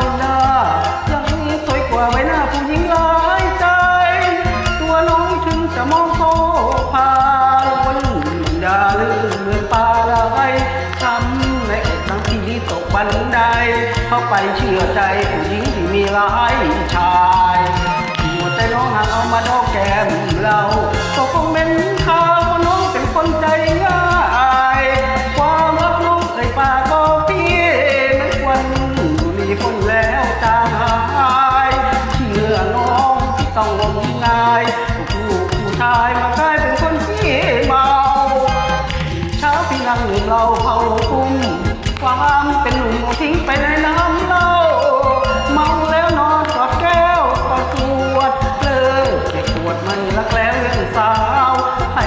ลินดายังสวยกว่าใบหน้าผู้หญิงหลายใจ ตัวน้องถึงจะมองโซพาล้วนอย่าลืมเมืองปลาไหลช้ำในอกทั้งที่ตกบันไดเข้าไปเชื่อใจผู้หญิงที่มีหลายชายหัวใจน้องหากเอามาดอกแก้มเราตก็คงเป็นข่าวน้องเป็นคนใจง่าย ต้องงมงายผู้ผู้ชายมากลายเป็นคนที่เมาเช้าพี่นั่งหนึ่งเราเผาคุ้มความเป็นหนุ่มทิ้งไปในน้ำเหล้าเมาแล้วนอนกอดแก้วกอดขวดเลิกเก็บขวดไม่รักแล้วเรื่องสาวใคร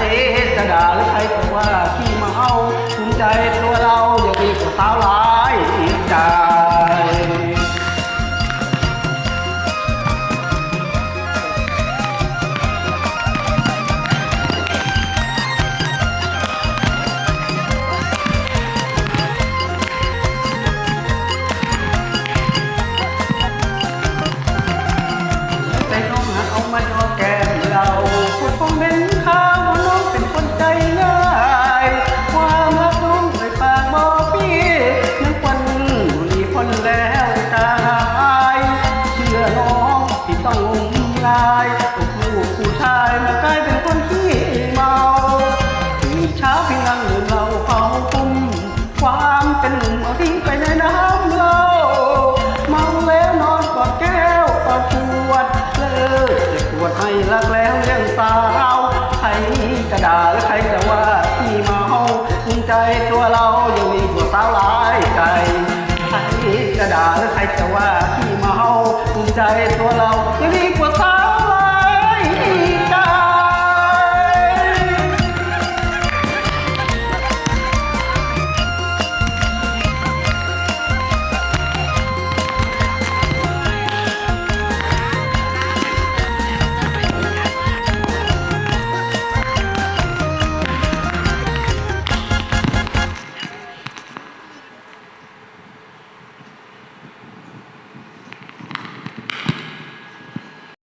จะด่าหรือใครจะว่าขี้เมาภูมิใจ ลายผู้ผู้ชายมากลายเป็นคนที่เมาตื่เช้าพียงนั่งดื่มเหล้าเผาคุ้มความเป็นหนุ่มเอาทิ้งไปในน้ำเหล้าเมาแล้วนอนกอดแก้วกอดขวดเลิกเจ็บปวดให้รักแล้วเรื่องสาวใครจะด่าหรือใครจะว่าที่เมาภูมิใจตัวเรายังมีกว่าสาวหลายใจใครจะด่าหรือใครจะว่าที่เมา চায় তোলাও। তুমি কোথাও